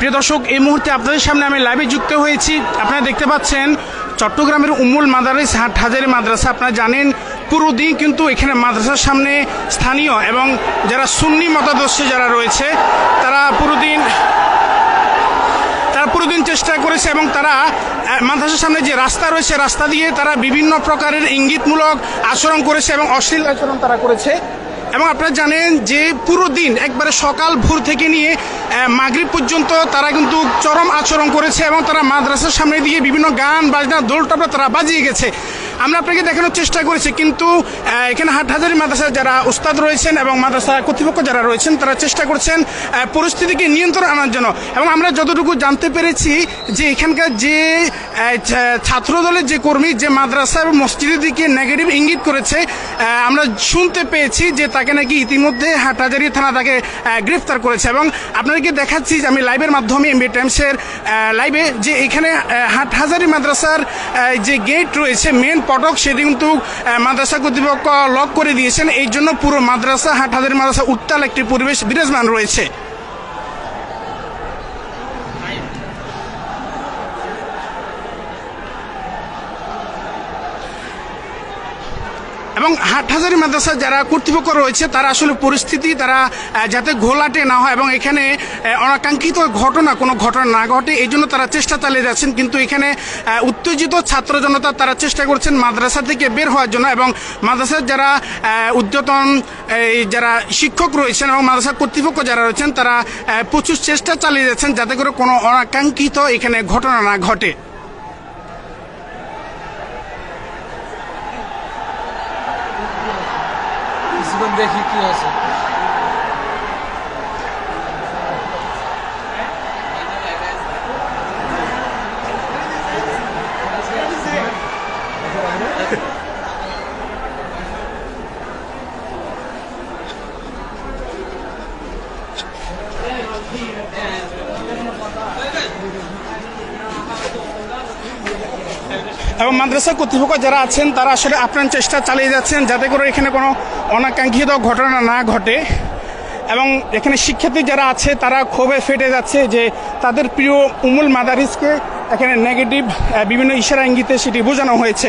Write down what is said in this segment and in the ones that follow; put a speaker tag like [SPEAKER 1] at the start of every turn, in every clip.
[SPEAKER 1] প্রিয় দর্শক, এই মুহূর্তে আপনাদের সামনে আমি লাইভে যুক্ত হয়েছি। আপনারা দেখতে পাচ্ছেন, চট্টগ্রামের উম্মুল মাদারিস হাট হাজারি মাদ্রাসা। আপনারা জানেন পুরো দিন কিন্তু এখানে মাদ্রাসার সামনে স্থানীয় এবং যারা সুন্নি মতাদর্শী যারা রয়েছে, তারা পুরো দিন তারা পুরোদিন চেষ্টা করেছে এবং তারা মাদ্রাসার সামনে যে রাস্তা রয়েছে, রাস্তা দিয়ে তারা বিভিন্ন প্রকারের ইঙ্গিতমূলক আচরণ করেছে এবং অশ্লীল আচরণ তারা করেছে। এবং আপনারা জানেন যে পুরো দিন একবারে সকাল ভোর থেকে নিয়ে মাগরিব পর্যন্ত তারা কিন্তু চরম আচরণ করেছে এবং তারা মাদ্রাসার সামনে দিয়ে বিভিন্ন গান, বাজনা দোলটাপড়া তারা বাজিয়ে গেছে। আমরা আপনাকে দেখানোর চেষ্টা করেছি কিন্তু এখানে হাটহাজারি মাদ্রাসার যারা উস্তাদ রয়েছেন এবং মাদ্রাসা কর্তৃপক্ষ যারা রয়েছেন, তারা চেষ্টা করছেন পরিস্থিতিকে নিয়ন্ত্রণ আনার জন্য। এবং আমরা যতটুকু জানতে পেরেছি যে এখানকার যে ছাত্রদলের যে কর্মী, যে মাদ্রাসা এবং মসজিদের দিকে নেগেটিভ ইঙ্গিত করেছে আমরা শুনতে পেয়েছি যে তাকে নাকি ইতিমধ্যে হাটহাজারি থানা তাকে গ্রেফতার করেছে এবং আপনাদেরকে দেখাচ্ছি যে আমি লাইভের মাধ্যমে এমবি টাইমসের লাইভে যে এখানে হাটহাজারি মাদ্রাসার যে গেট রয়েছে মেন পটক সেটি কিন্তু মাদ্রাসা কর্তৃপক্ষ লক করে দিয়েছেন। এই জন্য পুরো মাদ্রাসা, হাটহাজারি মাদ্রাসা উত্তাল একটি পরিবেশ বিরাজমান রয়েছে। এবং হাটহাজারি মাদ্রাসা যারা কর্তৃপক্ষ রয়েছে, তারা আসলে পরিস্থিতি, তারা যাতে ঘোলাটে না হয় এবং এখানে অনাকাঙ্ক্ষিত ঘটনা, কোনো ঘটনা না ঘটে, এই জন্য তারা চেষ্টা চালিয়ে যাচ্ছেন। কিন্তু এখানে উত্তেজিত ছাত্র জনতা তারা চেষ্টা করছেন মাদ্রাসা থেকে বের হওয়ার জন্য এবং মাদ্রাসার যারা উদ্যতন যারা শিক্ষক রয়েছেন এবং মাদ্রাসা কর্তৃপক্ষ যারা রয়েছেন, তারা প্রচুর চেষ্টা চালিয়ে যাচ্ছেন যাতে করে কোনো অনাকাঙ্ক্ষিত এখানে ঘটনা না ঘটে।
[SPEAKER 2] দেখি কি আছে।
[SPEAKER 1] এবং মাদ্রাসা কর্তৃপক্ষ যারা আছেন, তারা আসলে আপ্রাণ চেষ্টা চালিয়ে যাচ্ছেন যাতে করে এখানে কোনো অনাকাঙ্ক্ষিত ঘটনা না ঘটে। এবং এখানে শিক্ষার্থী যারা আছে, তারা ক্ষোভে ফেটে যাচ্ছে যে তাদের প্রিয় উমুল মাদারিসকে এখানে নেগেটিভ বিভিন্ন ইশারা ইঙ্গিতে সেটি বোঝানো হয়েছে।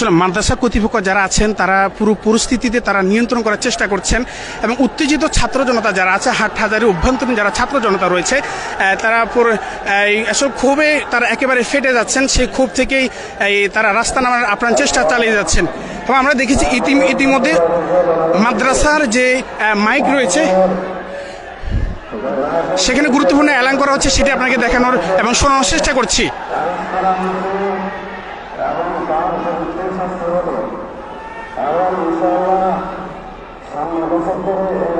[SPEAKER 1] আসলে মাদ্রাসা কর্তৃপক্ষ যারা আছেন, তারা পুরো পরিস্থিতিতে তারা নিয়ন্ত্রণ করার চেষ্টা করছেন এবং উত্তেজিত ছাত্র জনতা যারা আছে, হাট হাজারি অভ্যন্তরীণ যারা ছাত্র জনতা রয়েছে তারা আসলে ক্ষোভে তারা একেবারে ফেটে যাচ্ছেন, সেই ক্ষোভ থেকেই তারা রাস্তা নামার আপ্রাণ চেষ্টা চালিয়ে যাচ্ছেন। এবং আমরা দেখেছি ইতি, ইতিমধ্যে মাদ্রাসার যে মাইক রয়েছে, সেখানে গুরুত্বপূর্ণ এলান করা হচ্ছে, সেটি আপনাকে দেখানোর এবং শোনানোর চেষ্টা করছি
[SPEAKER 3] এবং ইনশাআল্লাহ সামনে বছর ধরে এই রাস্তাটা ব্যবহার করতে পারব না ইনশাআল্লাহ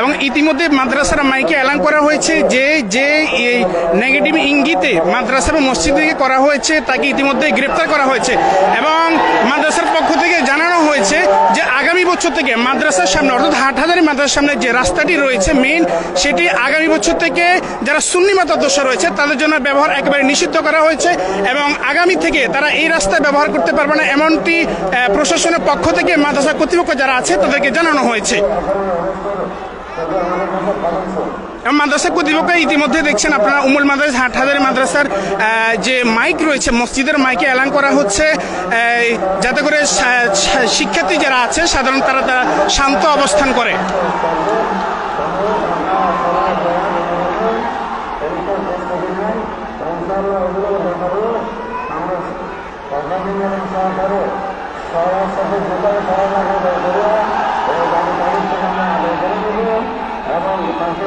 [SPEAKER 1] এবং ইতিমধ্যে মাদ্রাসার মাইকে অ্যালান করা হয়েছে যে যে এই নেগেটিভ ইঙ্গিতে মাদ্রাসা এবং মসজিদ থেকে করা হয়েছে, তাকে ইতিমধ্যে গ্রেপ্তার করা হয়েছে। এবং মাদ্রাসার পক্ষ থেকে জানানো হয়েছে যে আগামী বছর থেকে মাদ্রাসার সামনে, অর্থাৎ হাটহাজারি মাদ্রাসার সামনে যে রাস্তাটি রয়েছে মেইন সেটি আগামী বছর থেকে যারা সুন্নি মাতাদর্শ রয়েছে, তাদের জন্য ব্যবহার একেবারে নিষিদ্ধ করা হয়েছে এবং আগামী থেকে তারা এই রাস্তা ব্যবহার করতে পারবে না এমনটি প্রশাসনের পক্ষ থেকে মাদ্রাসা কর্তৃপক্ষ যারা আছে, তাদেরকে জানানো হয়েছে। মাদ্রাসা কর্তৃপক্ষ ইতিমধ্যে দেখছেন আপনারা উমুল মাদ্রাসা, হাটহাজারি মাদ্রাসার যে মাইক রয়েছে, মসজিদের মাইকে অ্যালান করা হচ্ছে যাতে করে শিক্ষার্থী যারা আছে, সাধারণ তারা তারা শান্ত অবস্থান করে
[SPEAKER 3] ইনশাআল্লাহ এগুলোর ব্যাপারে আমরা সরকারের সহকারে সবার সাথে যেটাই করা লাগে করে এই গাড়ি গাড়ির থেকে আমরা আদায় করে দেবো এবং তাকে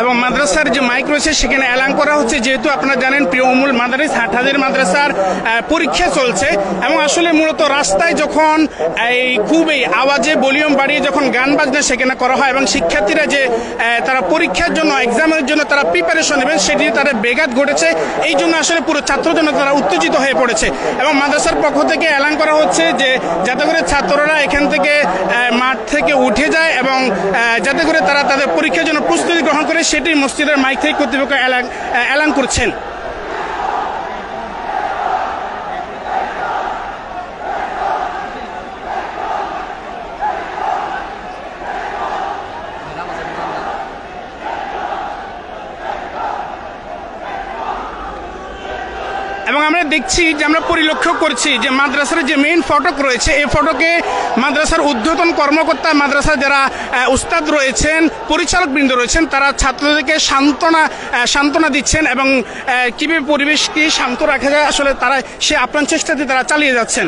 [SPEAKER 1] এবং মাদ্রাসার যে মাইক রয়েছে, সেখানে অ্যালান করা হচ্ছে। যেহেতু আপনারা জানেন, প্রিয় উমুল মাদারিস হাটহাজারি মাদ্রাসার পরীক্ষা চলছে এবং আসলে মূলত রাস্তায় যখন এই খুবই আওয়াজে ভলিউম বাড়িয়ে যখন গান বাজনা সেখানে করা হয় এবং শিক্ষার্থীরা যে তারা পরীক্ষার জন্য এক্সামের জন্য তারা প্রিপারেশন নেবেন, সেটি তারা বেঘাত ঘটেছে। এই জন্য আসলে পুরো ছাত্র জন্য তারা উত্তেজিত হয়ে পড়েছে। এবং মাদ্রাসার পক্ষ থেকে অ্যালান করা হচ্ছে যে, যাতে করে ছাত্ররা এখান থেকে মাঠ থেকে উঠে যায় এবং যাতে করে তারা তাদের পরীক্ষার জন্য প্রস্তুতি গ্রহণ করে সেটি মসজিদের মাইক থেকে কর্তৃপক্ষ অ্যালান করছেন। আমরা দেখছি যে আমরা পরিলক্ষ্য করছি যে মাদ্রাসার যে মেইন ফটক রয়েছে, এই ফটকে মাদ্রাসার উদ্ধতন কর্মকর্তা, মাদ্রাসার যারা উস্তাদ রয়েছেন, পরিচালক বৃন্দ রয়েছেন, তারা ছাত্রদেরকে সান্ত্বনা সান্ত্বনা দিচ্ছেন এবং কীভাবে পরিবেশকে শান্ত রাখা যায়, আসলে তারা সে আপ্রাণ চেষ্টাতে তারা চালিয়ে যাচ্ছেন।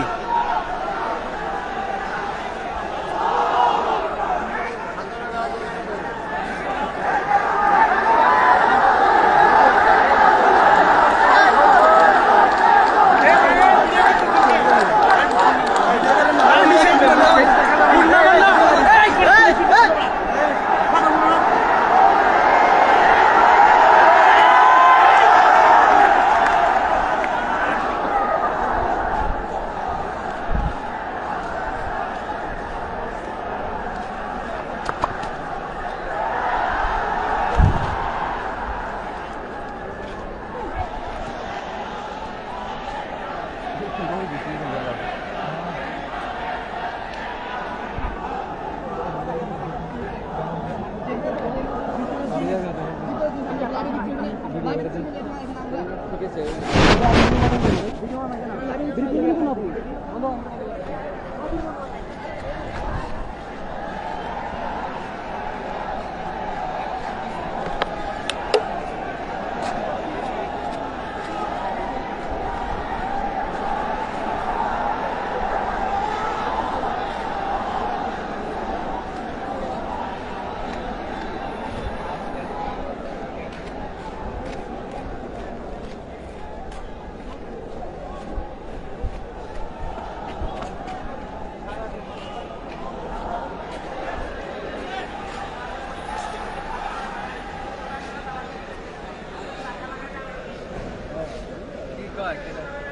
[SPEAKER 1] ಬಿಡಿ Go ahead.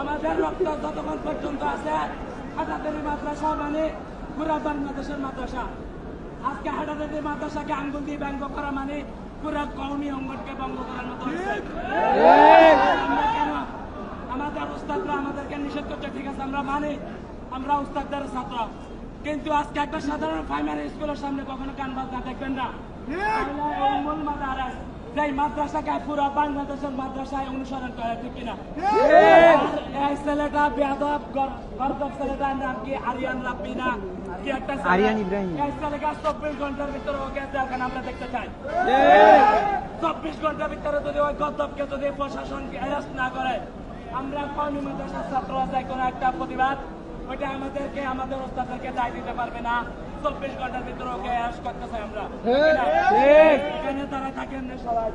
[SPEAKER 4] আমাদের রক্ত যতক্ষণ পর্যন্ত আছে হাটাদারি মাদ্রাসা মানে পুরা বাংলাদেশের মাদ্রাসা। আজকে হাটাদারি মাদ্রাসাকে আঙ্গুল দিয়ে ব্যঙ্গ করা মানে পুরা কৌমি অঙ্গনকে ভঙ্গ করার মতো আমরা কেন? আমাদের উস্তাদরা আমাদেরকে নিষেধ করছে, ঠিক আছে, আমরা মানি, আমরা উস্তাদদের ছাত্র। কিন্তু আজকে একটা সাধারণ প্রাইমারি স্কুলের সামনে কখনো গান বাজনা দেখবেন না। মূল মাদ্রাস যেই মাদ্রাসাকে পুরো বাংলাদেশের মাদ্রাসায় অনুসরণ করে ঠিক কিনা? এই ছেলেটা বেয়াদব গর্দব ছেলেটার নাম কি? আরিয়ান রাব্বি না? কি একটা আরিয়ান ইব্রাহিম। এই ছেলেকে চব্বিশ ঘণ্টার ভিতরে ওকে দেখেন আমরা দেখতে চাই? চব্বিশ ঘণ্টার ভিতরে যদি ওই গর্দবকে যদি অ্যারেস্ট না করে আমরা কর্মী মাদ্রাসার ছাত্ররা চাই কোনো একটা প্রতিবাদ ওইটা আমাদেরকে আমাদের ওস্তাদেরকে দায় দিতে পারবে না। চব্বিশ ঘণ্টার ভিতরে ওকে অ্যারেস্ট করতে চাই আমরা? এখানে তারা থাকেন না সবাই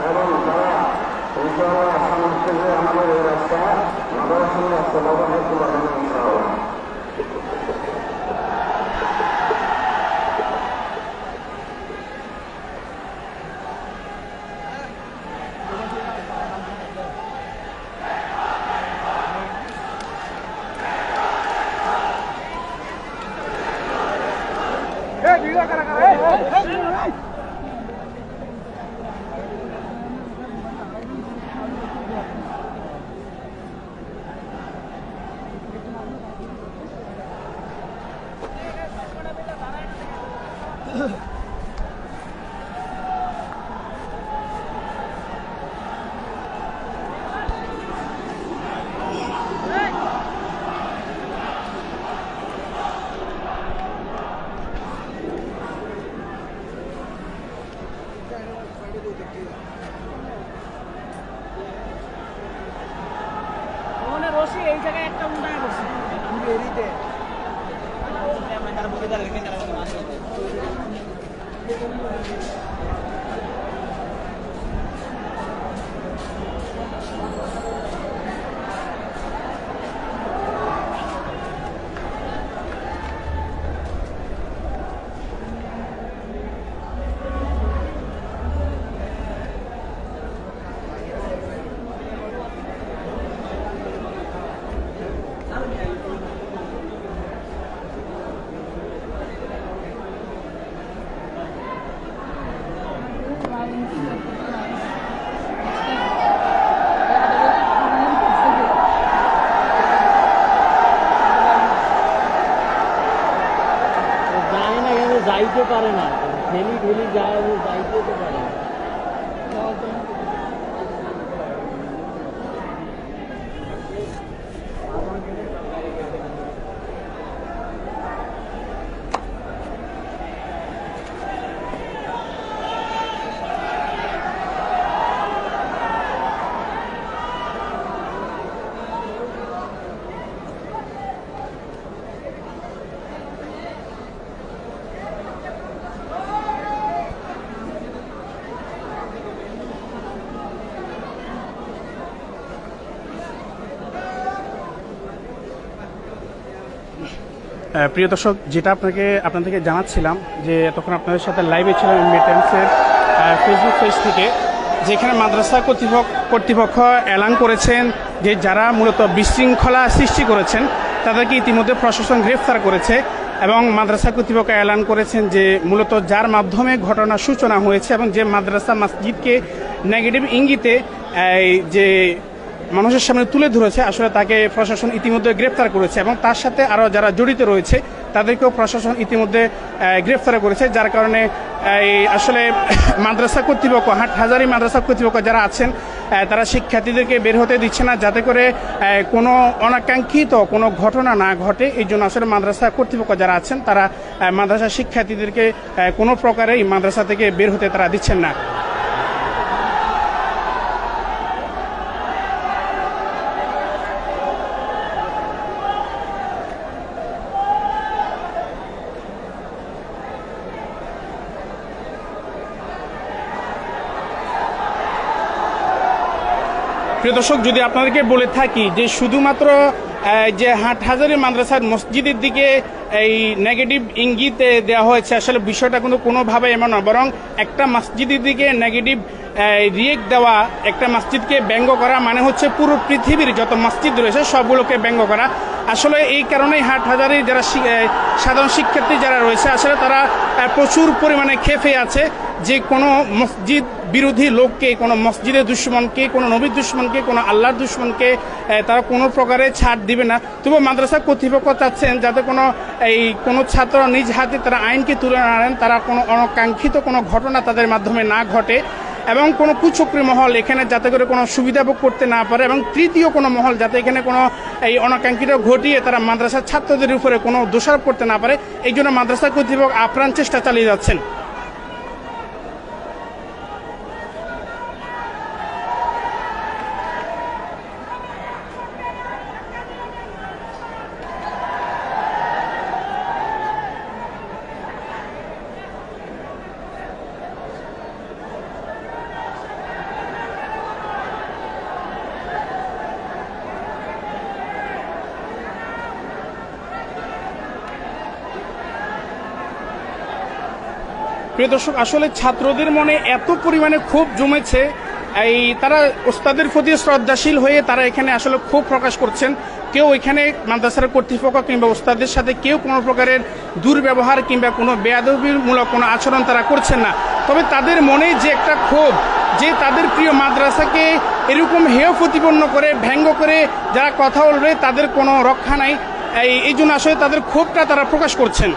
[SPEAKER 3] এবং তারা আমাদের রাস্তা আমাদের রাস্তা
[SPEAKER 1] Ugh. প্রিয় দর্শক, যেটা আপনাকে, আপনাদেরকে জানাচ্ছিলাম যে তখন আপনাদের সাথে লাইভে ছিলাম মিটেন্সের ফেসবুক পেজ থেকে, যেখানে মাদ্রাসা কর্তৃপক্ষ কর্তৃপক্ষ এলান করেছেন যে যারা মূলত বিশৃঙ্খলা সৃষ্টি করেছেন, তাদেরকে ইতিমধ্যে প্রশাসন গ্রেফতার করেছে এবং মাদ্রাসা কর্তৃপক্ষ এলান করেছেন যে মূলত যার মাধ্যমে ঘটনার সূচনা হয়েছে এবং যে মাদ্রাসা মসজিদকে নেগেটিভ ইঙ্গিতে যে মানুষের সামনে তুলে ধরেছে আসলে তাকে প্রশাসন ইতিমধ্যে গ্রেফতার করেছে এবং তার সাথে আরও যারা জড়িত রয়েছে তাদেরকেও প্রশাসন ইতিমধ্যে আহ, গ্রেফতার করেছে যার কারণে এই আসলে মাদ্রাসা কর্তৃপক্ষ হাট হাজারি মাদ্রাসা কর্তৃপক্ষ যারা আছেন তারা শিক্ষার্থীদেরকে বের হতে দিচ্ছে না যাতে করে কোনো অনাকাঙ্ক্ষিত কোনো ঘটনা না ঘটে। এই জন্য আসলে মাদ্রাসা কর্তৃপক্ষ যারা আছেন তারা মাদ্রাসা শিক্ষার্থীদেরকে কোনো প্রকারেই মাদ্রাসা থেকে বের হতে তারা দিচ্ছেন না। প্রিয় দর্শক, যদি আপনাদেরকে বলে থাকি যে শুধুমাত্র যে হাটহাজারি মাদ্রাসার মসজিদের দিকে এই নেগেটিভ ইঙ্গিত দেওয়া হয়েছে, আসলে বিষয়টা কিন্তু কোনোভাবে এমন নয়, বরং একটা মসজিদের দিকে নেগেটিভ রিয়েক্ট দেওয়া, একটা মসজিদকে ব্যঙ্গ করা মানে হচ্ছে পুরো পৃথিবীর যত মসজিদ রয়েছে সবগুলোকে ব্যঙ্গ করা। আসলে এই কারণেই হাটহাজারির যারা শি- সাধারণ শিক্ষার্থী যারা রয়েছে, আসলে তারা প্রচুর পরিমাণে খেপে আছে। যে কোনো মসজিদ বিরোধী লোককে, কোনো মসজিদের দুশ্মনকে, কোনো নবীর দুশ্মনকে, কোনো আল্লাহর দুশ্মনকে তারা কোনো প্রকারে ছাড় দিবে না। তবু মাদ্রাসা কর্তৃপক্ষ চাচ্ছেন যাতে কোনো, এই, কোনো ছাত্র নিজ হাতে তারা আইনকে তুলে আনেন, তারা কোনো অনাকাঙ্ক্ষিত কোনো ঘটনা তাদের মাধ্যমে না ঘটে এবং কোনো কুচক্রী মহল এখানে যাতে করে কোনো সুবিধা ভোগ করতে না পারে এবং তৃতীয় কোনো মহল যাতে এখানে কোনো, এই, অনাকাঙ্ক্ষিত ঘটিয়ে তারা মাদ্রাসার ছাত্রদের উপরে কোনো দোষারোপ করতে না পারে। এই জন্য মাদ্রাসা কর্তৃপক্ষ আপ্রাণ চেষ্টা চালিয়ে যাচ্ছেন। প্রিয় দর্শক, আসলে ছাত্রদের মনে এত পরিমাণে ক্ষোভ জমেছে, এই তারা ওস্তাদের প্রতি শ্রদ্ধাশীল হয়ে তারা এখানে আসলে ক্ষোভ প্রকাশ করছেন। কেউ এখানে মাদ্রাসার কর্তৃপক্ষ কিংবা ওস্তাদের সাথে কেউ কোনো প্রকারের দুর্ব্যবহার কিংবা কোনো বেয়াদবিমূলক কোনো আচরণ তারা করছেন না। তবে তাদের মনে যে একটা ক্ষোভ, যে তাদের প্রিয় মাদ্রাসাকে এরকম হেয় প্রতিপন্ন করে ব্যঙ্গ করে যারা কথা বলবে তাদের কোনো রক্ষা নাই, এই এই জন্য আসলে তাদের ক্ষোভটা তারা প্রকাশ করছেন।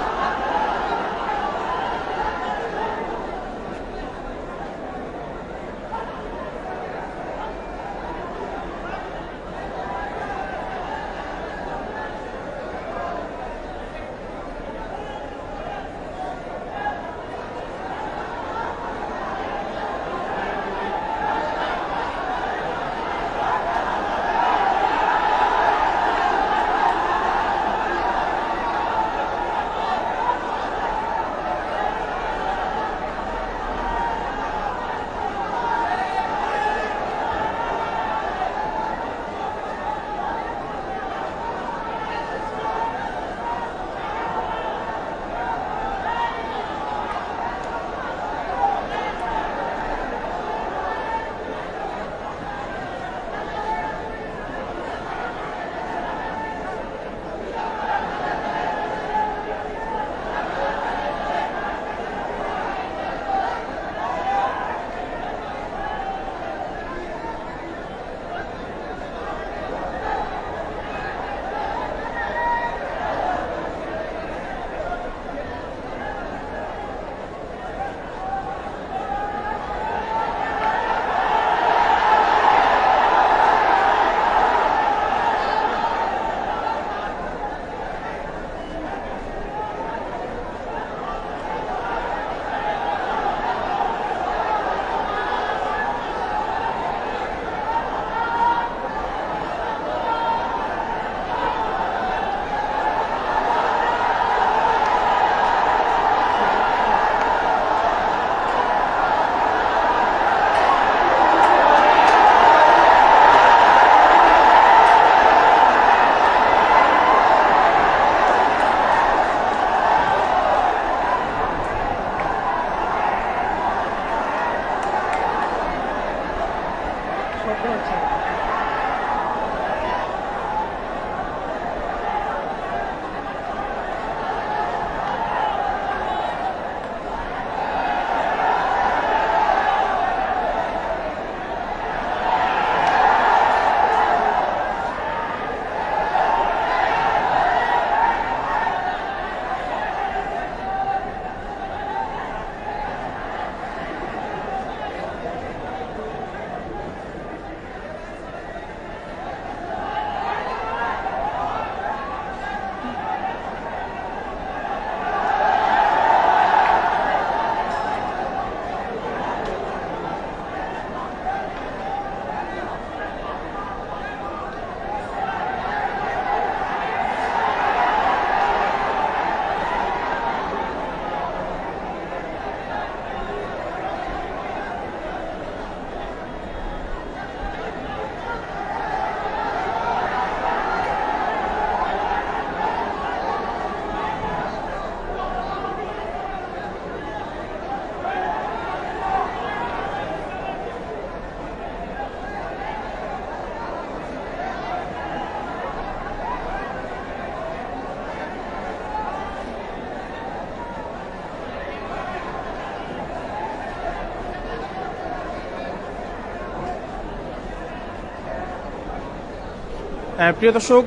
[SPEAKER 1] প্রিয় দর্শক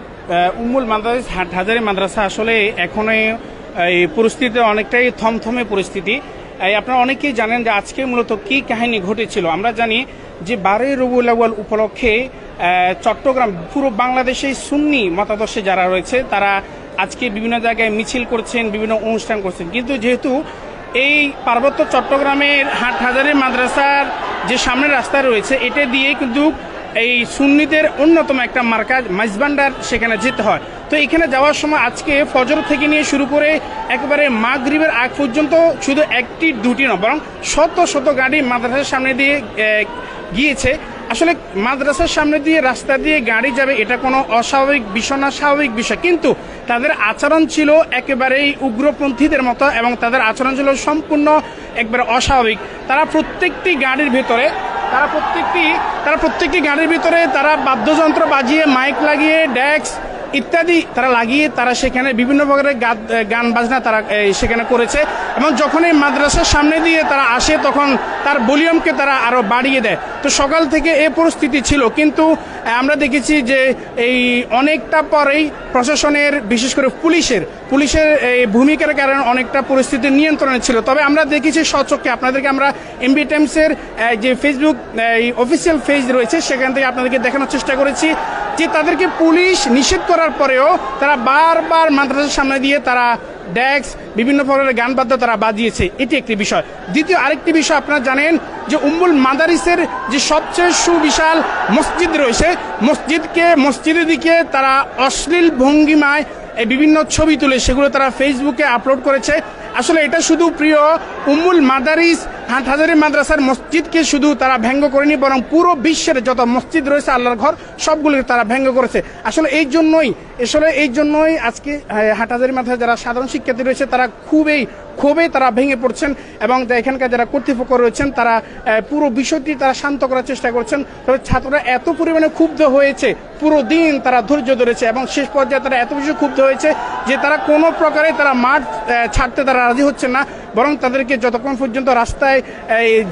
[SPEAKER 1] উম্মুল মাদ্রাসা হাজারি মাদ্রাসা আসলে এখনও এই পরিস্থিতি অনেকটাই থমথমে পরিস্থিতি। আপনারা অনেকেই জানেন যে আজকে মূলত কি কাহিনী ঘটেছিল। আমরা জানি যে বারোই রবিউল আউয়াল উপলক্ষে চট্টগ্রাম পুরো বাংলাদেশে সুন্নি মতাদর্শে যারা রয়েছে, তারা আজকে বিভিন্ন জায়গায় মিছিল করছেন, বিভিন্ন অনুষ্ঠান করছেন। কিন্তু যেহেতু এই পার্বত্য চট্টগ্রামের হাট হাজারি মাদ্রাসার যে সামনের রাস্তা রয়েছে, এটা দিয়ে কিন্তু এই সুন্নিদের অন্যতম একটা মার্কাজ মাইজবান্ডার সেখানে যেতে হয়। তো এখানে যাওয়ার সময় আজকে ফজর থেকে নিয়ে শুরু করে একেবারে মাগরিবের আগ পর্যন্ত শুধু একটি, দুটি না বরং শত শত গাড়ি মাদ্রাসার সামনে দিয়ে গিয়েছে। আসলে মাদ্রাসার সামনে দিয়ে, রাস্তা দিয়ে গাড়ি যাবে, এটা কোনো অস্বাভাবিক বিষয় না, স্বাভাবিক বিষয়। কিন্তু তাদের আচরণ ছিল একেবারেই উগ্রপন্থীদের মতো এবং তাদের আচরণ ছিল সম্পূর্ণ একবারে অস্বাভাবিক। তারা প্রত্যেকটি গাড়ির ভেতরে তারা প্রত্যেকটি তারা প্রত্যেকটি গানের ভিতরে তারা বাদ্যযন্ত্র বাজিয়ে মাইক লাগিয়ে ড্যাক্স ইত্যাদি তারা লাগিয়ে তারা সেখানে বিভিন্ন প্রকারের গান বাজনা তারা সেখানে করেছে। এবং যখন এই মাদ্রাসার সামনে দিয়ে তারা আসে, তখন তার ভলিউমকে তারা আরও বাড়িয়ে দেয়। তো সকাল থেকে এ পরিস্থিতি ছিল। কিন্তু আমরা দেখেছি যে এই অনেকটা পরেই প্রশাসনের, বিশেষ করে পুলিশের পুলিশের এই ভূমিকার কারণে অনেকটা পরিস্থিতি নিয়ন্ত্রণে ছিল। তবে আমরা দেখেছি সচক্ষে, আপনাদেরকে আমরা এমবি টাইমসের যে ফেসবুক অফিসিয়াল পেজ রয়েছে, সেখান থেকে আপনাদেরকে দেখানোর চেষ্টা করেছি যে তাদেরকে পুলিশ নিষেধ করার পরেও তারা বারবার মাদ্রাসার সামনে দিয়ে তারা ড্যাক্স, বিভিন্ন ধরনের গান বাদ্য তারা বাজিয়েছে। এটি একটি বিষয়। দ্বিতীয় আরেকটি বিষয় আপনারা জানেন যে উম্মুল মাদারিসের যে সবচেয়ে সুবিশাল মসজিদ রয়েছে, মসজিদকে, মসজিদের দিকে তারা অশ্লীল ভঙ্গিমায় বিভিন্ন ছবি তুলে সেগুলো তারা ফেসবুকে আপলোড করেছে। আসলে এটা শুধু প্রিয় উম্মুল মাদারিস হাটহাজারি মাদ্রাসার মসজিদকে শুধু তারা ব্যঙ্গ করেনি বরং পুরো বিশ্বের যত মসজিদ রয়েছে আল্লাহর ঘর সবগুলোকে তারা ব্যঙ্গ করেছে। আসলে এই জন্যই আসলে এই জন্যই আজকে আহ, হাটহাজারি মাদ্রাসার যারা সাধারণ শিক্ষার্থী রয়েছে তারা খুবই ক্ষোভে তারা ভেঙে পড়ছেন এবং এখানকার যারা কর্তৃপক্ষ রয়েছেন তারা পুরো বিষয়টি তারা শান্ত করার চেষ্টা করছেন। তবে ছাত্ররা এত পরিমাণে ক্ষুব্ধ হয়েছে পুরো দিন তারা ধৈর্য ধরেছে এবং শেষ পর্যায়ে তারা এত বেশি ক্ষুব্ধ হয়েছে যে তারা কোনো প্রকারে তারা মাঠ ছাড়তে তারা রাজি হচ্ছে না, বরং তাদেরকে যতক্ষণ পর্যন্ত রাস্তায়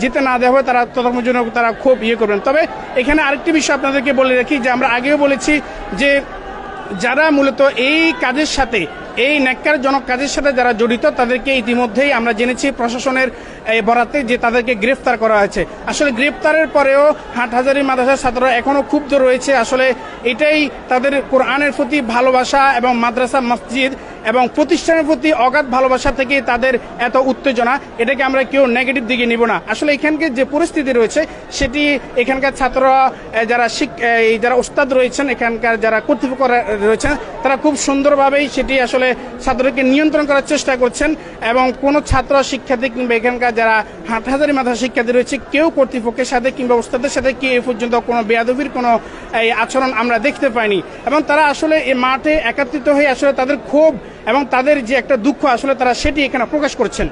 [SPEAKER 1] যেতে না দেওয়া হয় তারা ততক্ষণ তারা খুব ইয়ে করবেন। তবে এখানে আরেকটি বিষয় আপনাদেরকে বলে রাখি, যে আমরা আগেও বলেছি যে যারা মূলত এই কাজের সাথে, এই ন্যাক্কারজনক কাজের সাথে যারা জড়িত, তাদেরকে ইতিমধ্যেই আমরা জেনেছি প্রশাসনের বরাতে যে তাদেরকে গ্রেফতার করা হয়েছে। আসলে গ্রেফতারের পরেও হাটহাজারি মাদ্রাসার ছাত্ররা এখনও ক্ষুব্ধ রয়েছে। আসলে এটাই তাদের কোরআনের প্রতি ভালোবাসা এবং মাদ্রাসা মসজিদ এবং প্রতিষ্ঠানের প্রতি অগাধ ভালোবাসা থেকে তাদের এত উত্তেজনা, এটাকে আমরা কেউ নেগেটিভ দিকে নিব না। আসলে এখানকার যে পরিস্থিতি রয়েছে, সেটি এখানকার ছাত্ররা যারা শিক যারা ওস্তাদ রয়েছেন, এখানকার যারা কর্তৃপক্ষ রয়েছেন, তারা খুব সুন্দরভাবেই সেটি আসলে ছাত্রকে নিয়ন্ত্রণ করার চেষ্টা করছেন এবং কোনো ছাত্র, শিক্ষার্থী কিংবা এখানকার যারা হাটহাজারি মাথা শিক্ষার্থী রয়েছে, কেউ কর্তৃপক্ষের সাথে কিংবা ওস্তাদের সাথে কি এ পর্যন্ত কোনো বেয়াদবির, কোনো, এই আচরণ আমরা দেখতে পাইনি। এবং তারা আসলে এই মাঠে একত্রিত হয়ে আসলে তাদের ক্ষোভ এবং তাদের যে একটা দুঃখ আসলে তারা সেটি এখানে প্রকাশ করছেন।